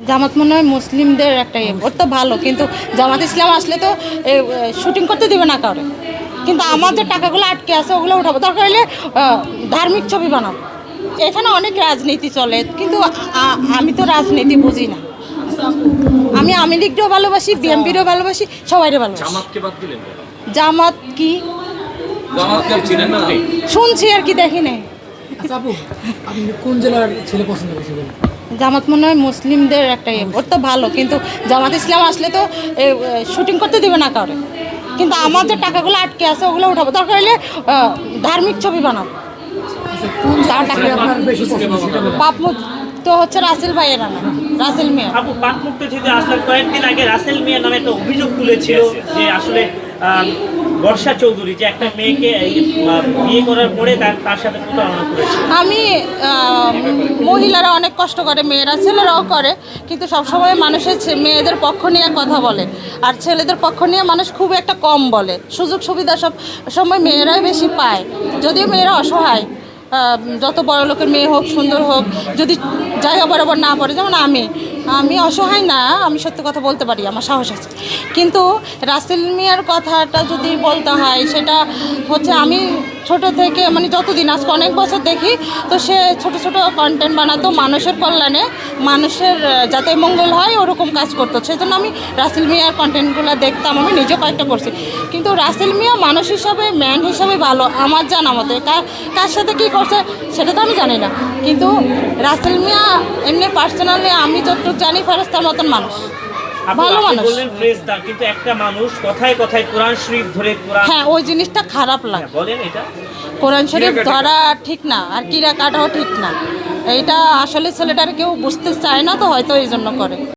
জামাত মনে হয় মুসলিমদের একটা ইয়ে। ওর তো ভালো কিন্তু জামাত ইসলাম আসলে তো শুটিং করতে দিবে না কাউরে। কিন্তু আমাদের টাকাগুলো আটকে আছে ওগুলো উঠাবো। দরকার হলে ধার্মিক ছবি বানাবো এখানে অনেক রাজনীতি চলে কিন্তু আমি তো রাজনীতি বুঝি না। আমি আওয়ামী লীগকেও ভালোবাসি বিএনপিরও ভালোবাসি সবাইরে ভালোবাসি। জামাত কি? শুনছি আর কি দেখি নাই। আচ্ছা কোন জেলার ছেলে পছন্দ করেন? জামাত মনে হয় মুসলিমদের একটা ইয়ে ওর তো ভালো কিন্তু জামাত ইসলাম আসলে তো শুটিং করতে দিবে না কাউরে। কিন্তু আমার যে টাকাগুলো আটকে আছে ওগুলো উঠাবো। দরকার হলে ধার্মিক ছবি বানাবো। বাপমুখ তো হচ্ছে রাসেল ভাইয়ের না রাসেল মিয়া আপু পাক মুক্ত থেকে আসলে কয়েকদিন আগে রাসেল মিয়া নামে একটা অভিযোগ তুলেছিল যে আসলে বর্ষা চৌধুরী যে একটা মেয়েকে এই, বিয়ে করার পরে তার সাথে প্রতারণা করেছে। আমি মহিলারা অনেক কষ্ট করে, মেয়েরা, ছেলেরাও করে, কিন্তু সবসময় মানুষের মেয়েদের পক্ষ নিয়ে কথা বলে। আর ছেলেদের পক্ষ নিয়ে মানুষ খুব একটা কম বলে। সুযোগ সুবিধা সব সময় মেয়েরাই বেশি পায়। যদিও মেয়েরা অসহায় যত বড় লোকের মেয়ে হোক, সুন্দর হোক, যদি যাই বরাবর না পড়ে, যেমন আমি। আমি অসহায় না, আমি সত্যি কথা বলতে পারি, আমার সাহস আছে। কিন্তু রাসেল মিয়ার কথাটা যদি বলতে হয়, সেটা হচ্ছে আমি ছোট থেকে মানে যতদিন, আজকে অনেক বছর দেখি, তো সে ছোট ছোট কন্টেন্ট বানাতো মানুষের কল্যাণে, মানুষের যাতে মঙ্গল হয়, ওরকম কাজ করতো। সেজন্য আমি রাসেল মিয়ার কন্টেন্টগুলো দেখতাম, আমি নিজে কয়েকটা করছি। কিন্তু রাসেল মিয়া মানুষ হিসাবে ম্যান হিসাবে ভালো, আমার জানা মতে। কার সাথে কী করছে, সেটা তো আমি জানি না। কিন্তু রাসেল মিয়া এমনি পার্সোনালি আমি যতটুকু জানি ফেরস্তার মতন মানুষ। ভালো মানুষ। বললেন ফ্রেশ দাম কিন্তু একটা মানুষ কথায় কথায় কোরআন শরীফ ধরে কোরআন হ্যাঁ ওই জিনিসটা খারাপ লাগে। বলেন এটা। কোরআন শরীফ ধরা ঠিক না আর কিরা কাটাও ঠিক না। এইটা আসলে ছেলেটার কেউ বুঝতে চায় না তো হয়তো এই জন্য করে।